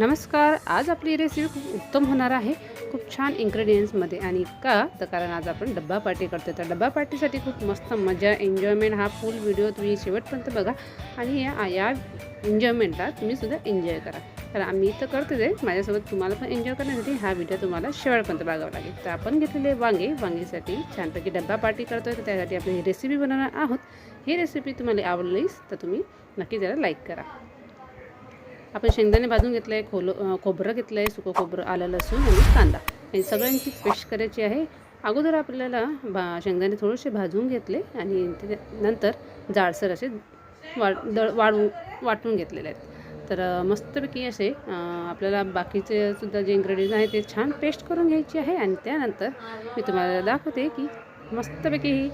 नमस्कार आज आपली रेसिपी खूप उत्तम होणार आहे. खूप छान इन्ग्रेडियंट्समध्ये आणि का तर कारण आज आपण डब्बा पार्टी करतो तर डब्बा पार्टीसाठी खूप मस्त मजा एन्जॉयमेंट हा फुल व्हिडिओ तुम्ही शेवटपर्यंत बघा. आणि या या एन्जॉयमेंटला तुम्ही सुद्धा एन्जॉय करा. तर आम्ही तर करते आहे माझ्यासोबत तुम्हाला पण एन्जॉय करण्यासाठी हा व्हिडिओ तुम्हाला शेवटपर्यंत बघावा लागेल. तर आपण घेतलेले वांगे वांगीसाठी छानपैकी डब्बा पार्टी करतो तर त्यासाठी आपण ही रेसिपी बनवणार आहोत. ही रेसिपी तुम्हाला आवडलीच तर तुम्ही नक्की जरा लाईक करा. आपण शेंगदाणे भाजून घेतलं आहे खोल खोबरं घेतलं आहे सुकं खोबरं आलं लसूण आणि कांदा. हे सगळ्यांची पेस्ट करायची आहे. अगोदर आपल्याला बा शेंगदाणे थोडेसे भाजून घेतले आणि नंतर जाडसर असे वा दळ वाळू वाटून घेतलेले आहेत. तर मस्तपैकी असे आपल्याला बाकीचे सुद्धा जे इन्ग्रेडियंट आहे ते छान पेस्ट करून घ्यायची आहे आणि त्यानंतर मी तुम्हाला दाखवते की मस्तपैकी ही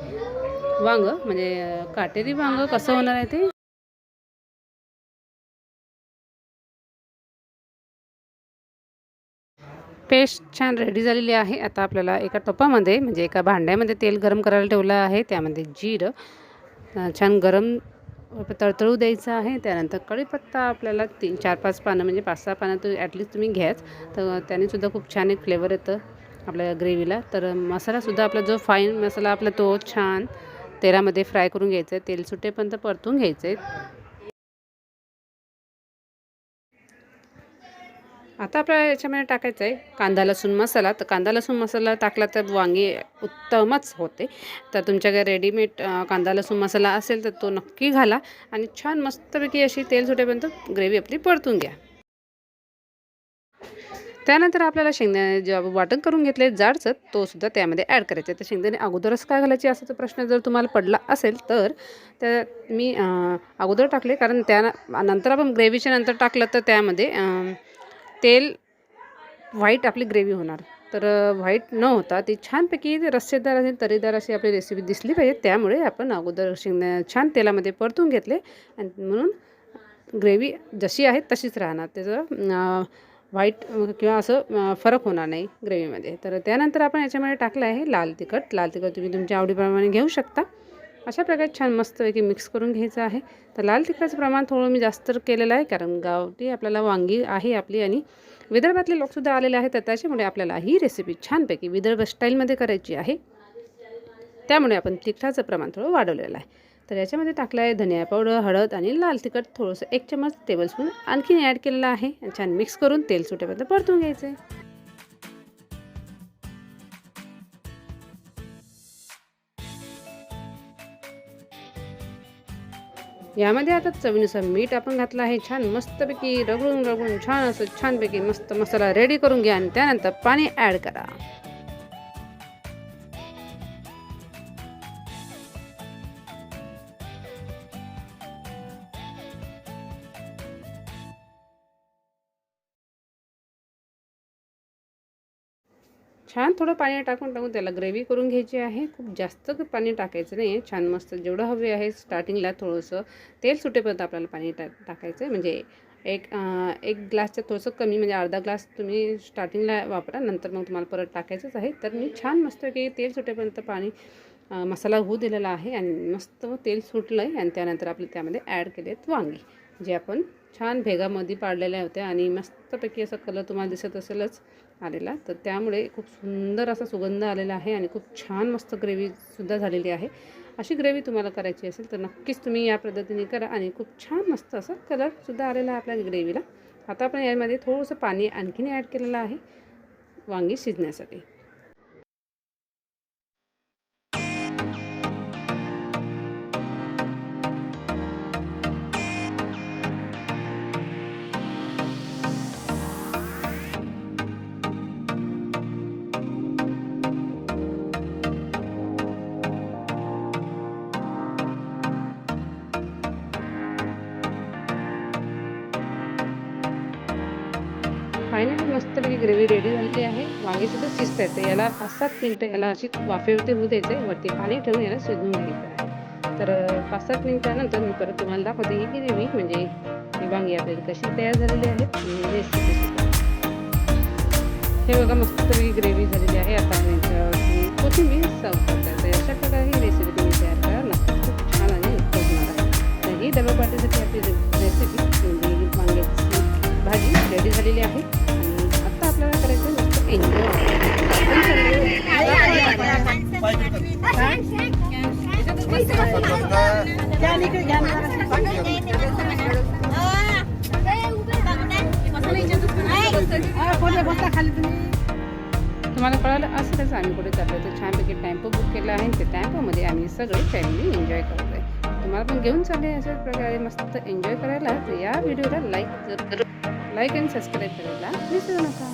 वांगं म्हणजे काटेरी वांगं कसं होणार आहे ते पेस्ट छान रेडी झालेली आहे. आता आपल्याला एका टोपामध्ये म्हणजे एका भांड्यामध्ये तेल गरम करायला ठेवलं आहे. त्यामध्ये जिरं छान गरम तळतळू द्यायचं आहे. त्यानंतर कढीपत्ता आपल्याला तीन चार पाच पानं म्हणजे पाच सहा पानं तर ॲटलीस्ट तुम्ही घ्याच. तर त्यानेसुद्धा खूप छान एक फ्लेवर येतं आपल्या ग्रेव्हीला तर मसालासुद्धा आपला जो फाईन मसाला आपला तो छान तेलामध्ये फ्राय करून घ्यायचा आहे. तेल सुटेपर्यंत परतून घ्यायचं आहे. आता आपल्याला याच्यामध्ये टाकायचं आहे कांदा लसूण मसाला. तर कांदा लसूण मसाला टाकला तर वांगी उत्तमच होते. तर तुमच्याकडे रेडीमेड कांदा लसूण मसाला असेल तर तो नक्की घाला आणि छान मस्तपैकी अशी तेल सुटेपर्यंत ग्रेव्ही आपली परतून घ्या. त्यानंतर आपल्याला शेंगदाणे जे वाटण करून घेतले जाडचं तो सुद्धा त्यामध्ये ॲड करायचं. आहे तर शेंगदाणे अगोदरच काय घालायची असा प्रश्न जर तुम्हाला पडला असेल तर त्या मी अगोदर टाकले. कारण त्या नंतर आपण ग्रेव्हीच्या नंतर टाकलं तर त्यामध्ये तेल व्हाईट आपली ग्रेव्ही होणार. तर व्हाईट न होता ती छानपैकी रस्सेदार आणि तरीदार अशी आपली रेसिपी दिसली पाहिजे. त्यामुळे आपण अगोदर शेंगदा छान तेलामध्ये परतून घेतले आणि म्हणून ग्रेव्ही जशी आहे तशीच राहणार. त्याचं व्हाईट किंवा असं फरक होणार नाही ग्रेव्हीमध्ये तर त्यानंतर आपण याच्यामध्ये टाकलं आहे लाल तिखट. लाल तिखट तुम्ही तुमच्या आवडीप्रमाणे घेऊ शकता. अशा प्रकारे छान मस्तपैकी मिक्स करून घ्यायचं आहे. तर लाल तिखटाचं प्रमाण थोडं मी जास्त केलेलं आहे कारण गावठी आपल्याला वांगी आहे आपली आणि विदर्भातले लोकसुद्धा आलेले आहेत तर त्याच्यामुळे आपल्याला ही रेसिपी छानपैकी विदर्भ स्टाईलमध्ये करायची आहे. त्यामुळे आपण तिखटाचं प्रमाण थोडं वाढवलेलं आहे. तर याच्यामध्ये टाकलं आहे धनिया पावडर हळद आणि लाल तिखट थोडंसं एक चमच टेबलस्पून आणखीन ॲड केलेलं आहे. आणि छान मिक्स करून तेल सुटेपर्यंत परतून घ्यायचं आहे यामध्ये आता चवीनुसार मीठ आपण घातलं आहे. छान मस्तपैकी रगडून रगडून छान असं छानपैकी मस्त मसाला रेडी करून घ्या आणि त्यानंतर पाणी ॲड करा. छान थोडं पाणी टाकून टाकून त्याला ग्रेव्ही करून घ्यायची आहे. खूप जास्त पाणी टाकायचं नाही छान मस्त जेवढं हवे आहे स्टार्टिंगला थोडंसं तेल सुटेपर्यंत आपल्याला पाणी टा टाकायचं आहे म्हणजे एक एक ग्लासचं थोडंसं कमी म्हणजे अर्धा ग्लास तुम्ही स्टार्टिंगला वापरा नंतर मग तुम्हाला परत टाकायचंच आहे. तर मी छान मस्तपैकी तेल सुटेपर्यंत पाणी मसाला होऊ दिलेला आहे आणि मस्त तेल सुटलं आहे आणि त्यानंतर आपले त्यामध्ये ॲड केले आहेत वांगी जे आपण छान भेगामध्ये पाडलेल्या होत्या आणि मस्तपैकी असा कलर तुम्हाला दिसत असेलच. आलेला. तर त्यामुळे खूप सुंदर असा सुगंध आलेला आहे आणि खूप छान मस्त ग्रेव्हीसुद्धा झालेली आहे. अशी ग्रेव्ही तुम्हाला करायची असेल तर नक्कीच तुम्ही या पद्धतीने करा आणि खूप छान मस्त असा कलरसुद्धा आलेला आहे आपल्या ग्रेव्हीला. आता आपण यामध्ये थोडंसं पाणी आणखीन ॲड केलेलं आहे. वांगी शिजण्यासाठी. पोळी रेडी झालेली आहे. वांगीचे तर शिस्त येते याला पाच सात मिनटं याला अशी वाफेवरती होऊ द्यायचं आहे वरती पाणी ठेवून याला शिजवून घ्यायचं आहे. तर पाच सात मिनटानंतर मी परत तुम्हाला दाखवते ही केली म्हणजे ही वांगी आपल्याला कशी तयार झालेली आहे रेसिपीसुद्धा हे बघा मस्त ही ग्रेव्ही झालेली आहे. आता कोथिंबीर सर्व करतात अशा प्रकारे ही रेसिपी तुम्ही तयार करा. नक्की खूप छान आणि उपयोगणार आहे. तर ही डबा पार्टीसाठी आपली रेसिपी म्हणजे वांग्याची भाजी रेडी झालेली आहे. तुम्हाला कळालं असतंच आम्ही कुठे जातो तर छानपैकी टॅम्पो बुक केला आहे. ते टॅम्पोमध्ये आम्ही सगळे फॅमिली एन्जॉय करतो आहे तुम्हाला पण घेऊन चालले अशा प्रकारे मस्त एन्जॉय करायला. तर या व्हिडिओला लाईक लाईक अँड सबस्क्राईब करायला विसरू नका.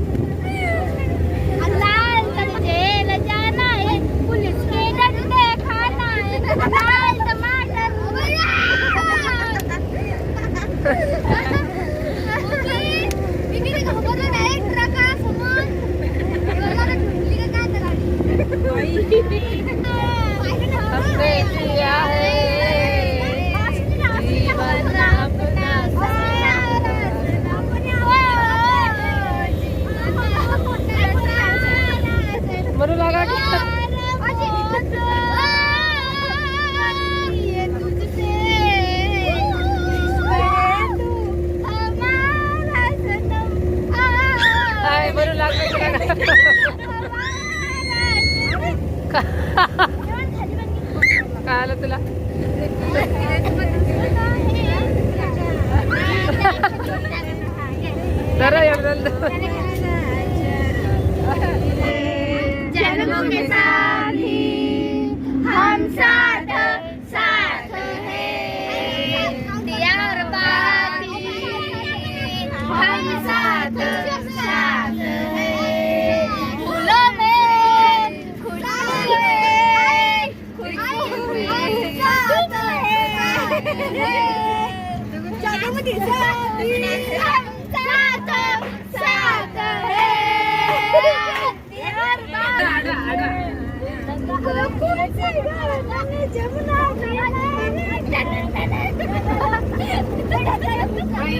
काय आलं तुला जरा एवढं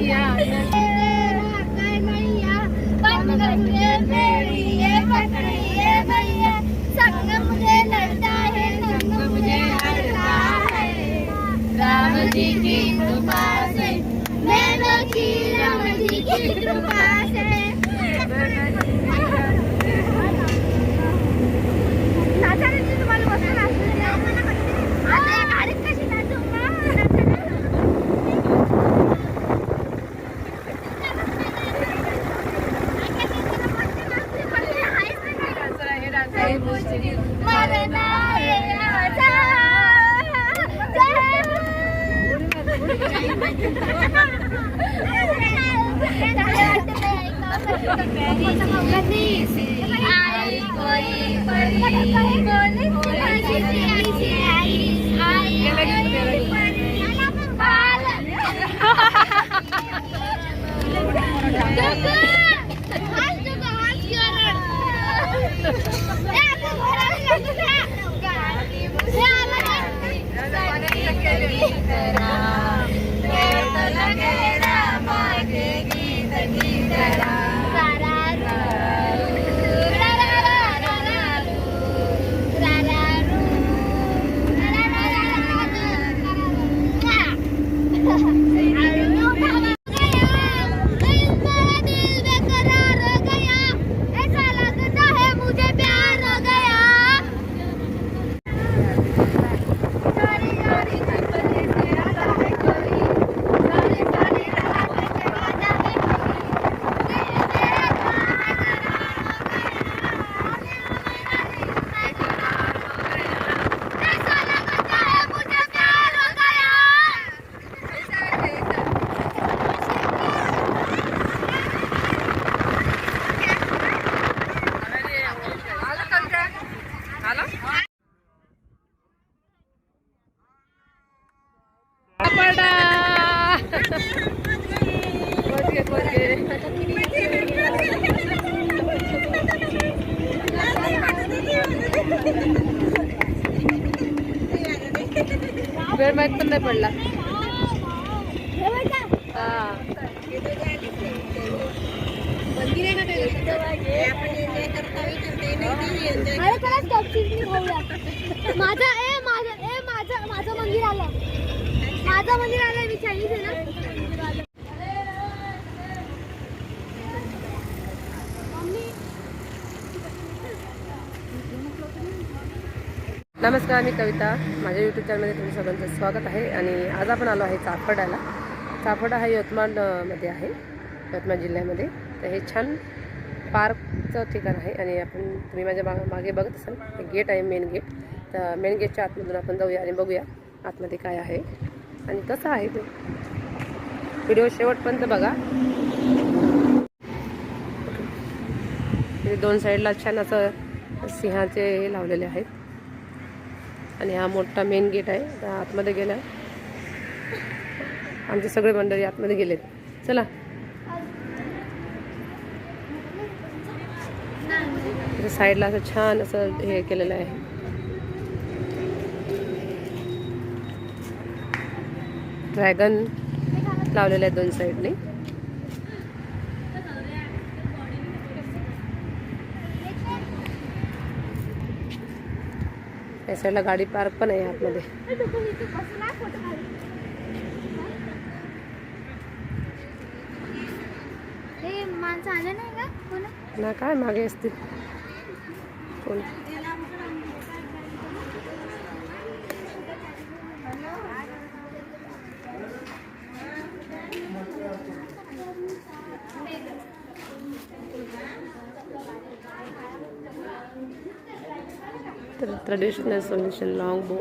Yeah. मरना है आई कोई परी बोले आई से आई आई कोई परी बाल आज तो आज दिल बेकरार हो गया ऐसा लगता है मुझे प्यार हो गया सारी यारी की बदली से आता है कोई सारी सारी रात के वादा है कोई दिल तेरा ऐसा लगता है मुझे प्यार हो गया वेळ माहीत पण नाही पडला. हा. ए माझं ए माझं माझं मंदिर आलं माझं मंदिर आलंय मी चायनीज आहे ना. नमस्कार मी कविता. माझ्या यूट्यूब चॅनलमध्ये तुमचं सगळ्यांचं स्वागत आहे. आणि आज आपण आलो आहे चाफडाला. चाफडा हा यवतमाळमध्ये आहे यवतमाळ जिल्ह्यामध्ये. तर हे छान पार्कचं ठिकाण आहे आणि आपण तुम्ही माझ्या मा मागे बघत असाल गेट आहे मेन गेट तर मेन गेटच्या आतमधून आपण जाऊया आणि बघूया आतमध्ये काय आहे. आणि कसं आहे ते. व्हिडिओ शेवटपर्यंत बघा. दोन साईडला छान असं सिंहाचे हे लावलेले आहेत. आणि हा मोठा मेन गेट आहे. आतमध्ये गेला. आमचे सगळे मंडळी आतमध्ये गेलेत. चला. साईडला असं छान असं हे केलेलं आहे. ड्रॅगन लावलेलं आहे दोन साईडने या साईडला गाडी पार्क पण आहे आतमध्ये. हे ना काय मागे असतील. कोण? ट्रेडिशनल सोल्युशन लॉंग बो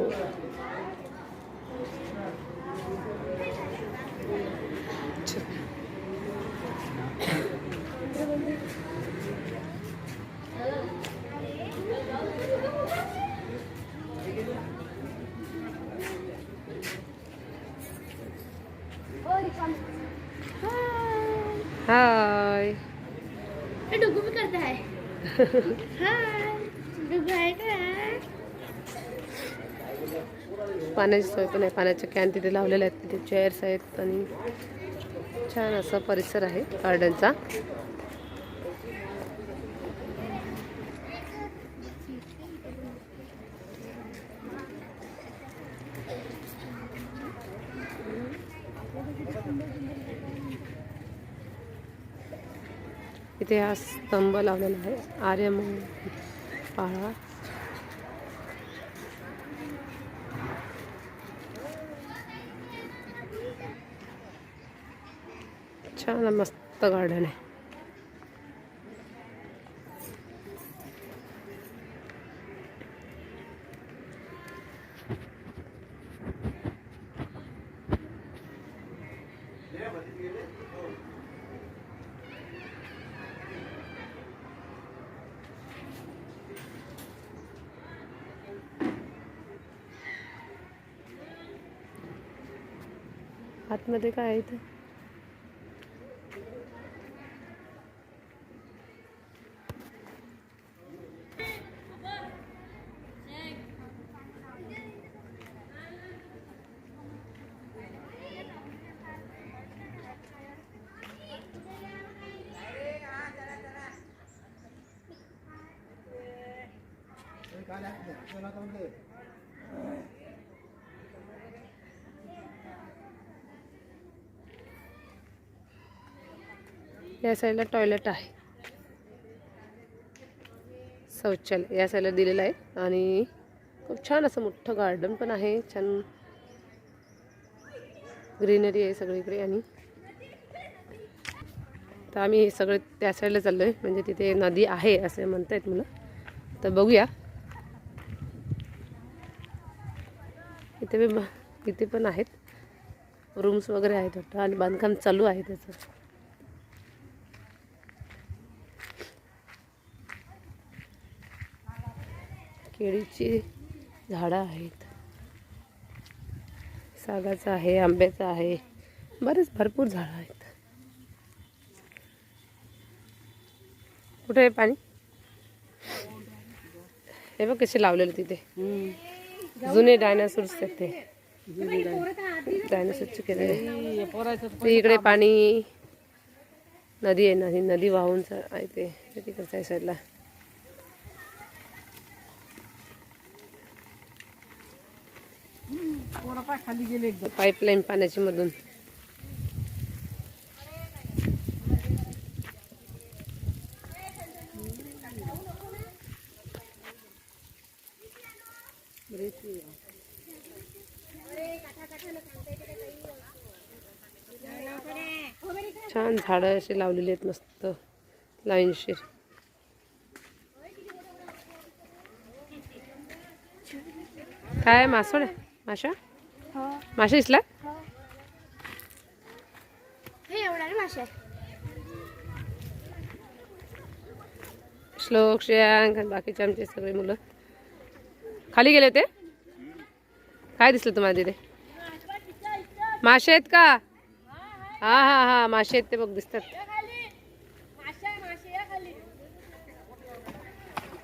ओ रिकाम हाय हे डुगू भी करता है हाय डुगू आहे का पाण्याची सोय पण आहे पाण्याच्या कॅन तिथे लावलेल्या आहेत. तिथे चेअर्स आहेत आणि छान असा परिसर आहे गार्डनचा इथे हा स्तंभ लावलेला आहे. आर्यमन पाळा छान मस्त गार्डन आहे. आतमध्ये काय आहे या साईडला टॉयलेट आहे. शौचालय या साईडला दिलेलं आहे. आणि खूप छान असं मोठं गार्डन पण आहे. छान ग्रीनरी आहे सगळीकडे. आणि तर आम्ही हे सगळे त्या साईडला चाललो आहे म्हणजे तिथे नदी आहे असं म्हणत आहेत मुलं. तर बघूया. इथे मी इथे पण आहेत. रूम्स वगैरे आहेत वाटतं. आणि बांधकाम चालू आहे त्याचं. केळीची झाडं आहेत. सागाचं आहे आंब्याचं आहे बरेच भरपूर झाडं आहेत. कुठे आहे पाणी? हे बघ कसे लावलेले तिथे. जुने डायनासोर्स आहेत ते. डायनासोरचे केले इकडे पाणी नदी आहे नदी नदी वाहून आहे ते. ते तिकडच्या साईडला पाईपलाईन पाण्याची मधून. छान झाडं अशी लावलेली आहेत मस्त. लाईनशीर काय मासोड माशा? हो. माशा दिसला? हो. माशा. श्लोक श्रेयांक बाकीचे आमचे सगळे मुलं. खाली गेले होते? काय दिसलं तुम्हाला तिथे? मासे आहेत का? हा हा हा मासे आहेत ते बघ दिसतात.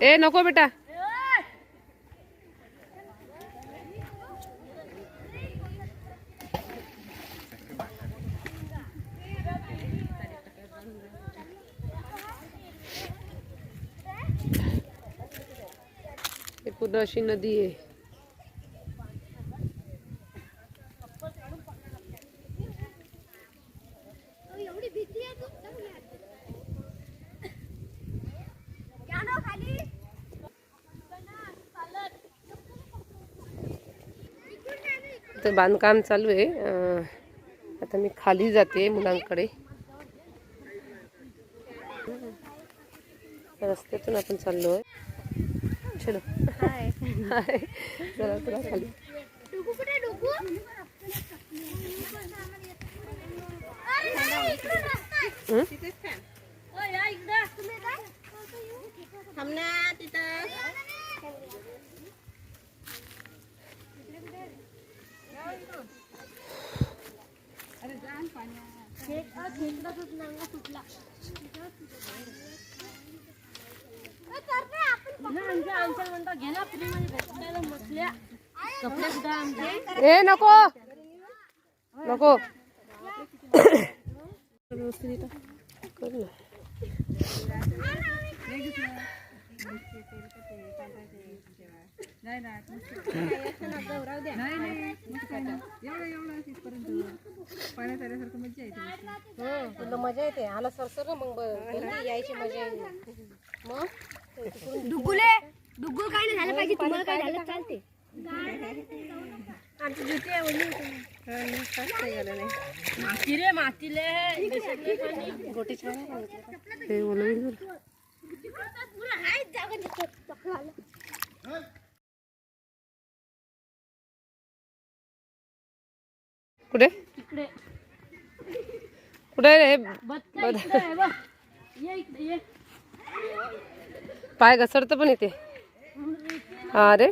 ए नको बेटा. पूर्ण अशी नदी आहे. तर बांधकाम चालू आहे. आता मी खाली जाते मुलांकडे. रस्त्यातून आपण चाललो आहे চলো চলো তোরা খালি सुटला ए नको. नको. हो, मजा येते. आला सर सर मग यायची मजा येईल मग? डुगुले डुगुल काय नाही झालं पाहिजे? तुम्हाला काय झालं? चालते आमची जुती आवडली माती रे मातीले गोटी छान. ते घेऊ. कुठे? इकडे. कुठे रे? पाय घसरत पण येते हा रे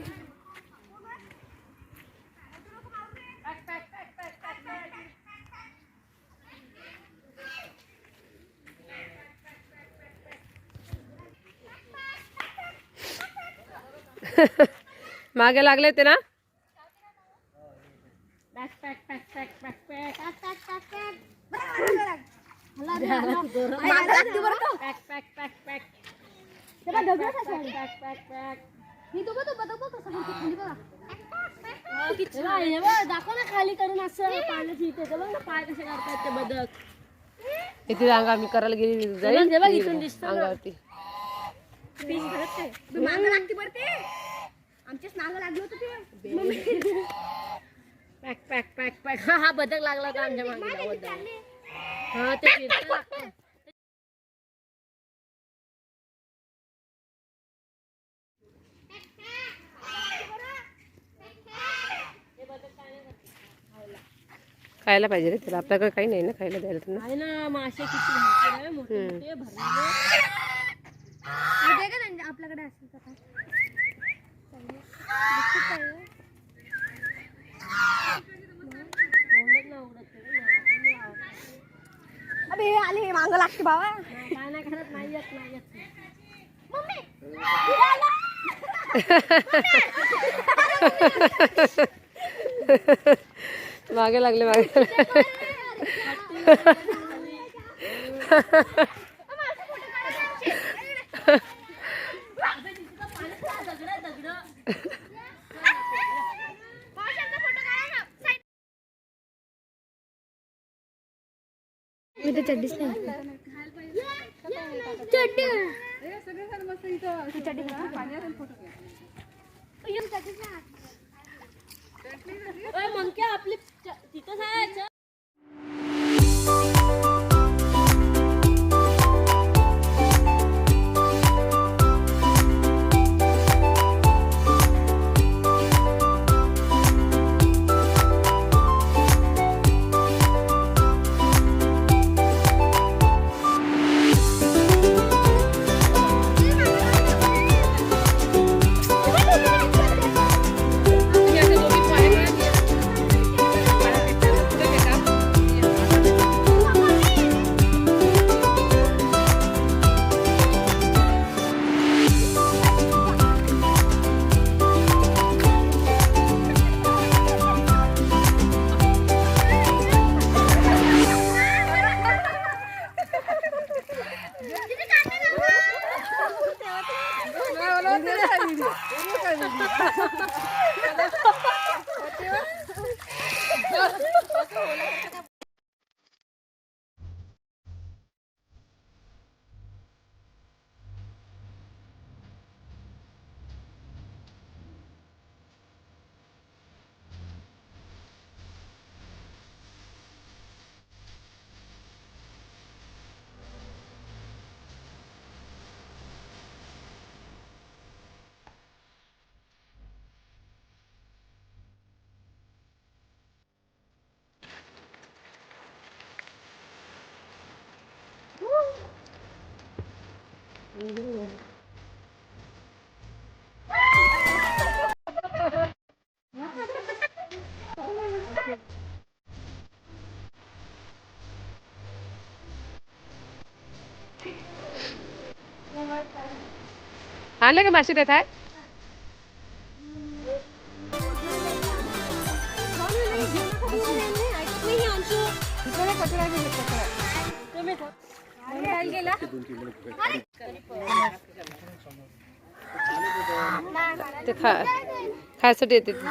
मागे लागले ते ना? त्याला ढगच मी तो बघ. तो बघ कसं करतो दाखव ना खाली करून असं पाण्यात इथे. तर ना पाय कसे काढतात ते बदक इथे अंगा आम्ही करायला गेली जाईल? हे इथून दिसतं अंगावरती. फिश घरात काय मागं लागते आमच्याच नागं लागलं होतं ते पॅक पॅक पॅक पॅक हा हा बदक लागला होता आमच्या मागे. हा ते खायला पाहिजे रे त्याला. आपल्याकडे काही नाही ना खायला द्यायला त्यांना. आहे ना मासे किती मोठे. मोठे भरलेले. का आपल्याकडे असेल तर आले मांग लागते बाबा. नाही, काय नाही करत नाही येत नाही येत. मम्मी. मागे लागले मागे मी तर चड्डीच नाही मंक्या आपली तिथं जायचं. आले का मासे त्यात आहे? कचरा गेला खा खायसाठी येते ती.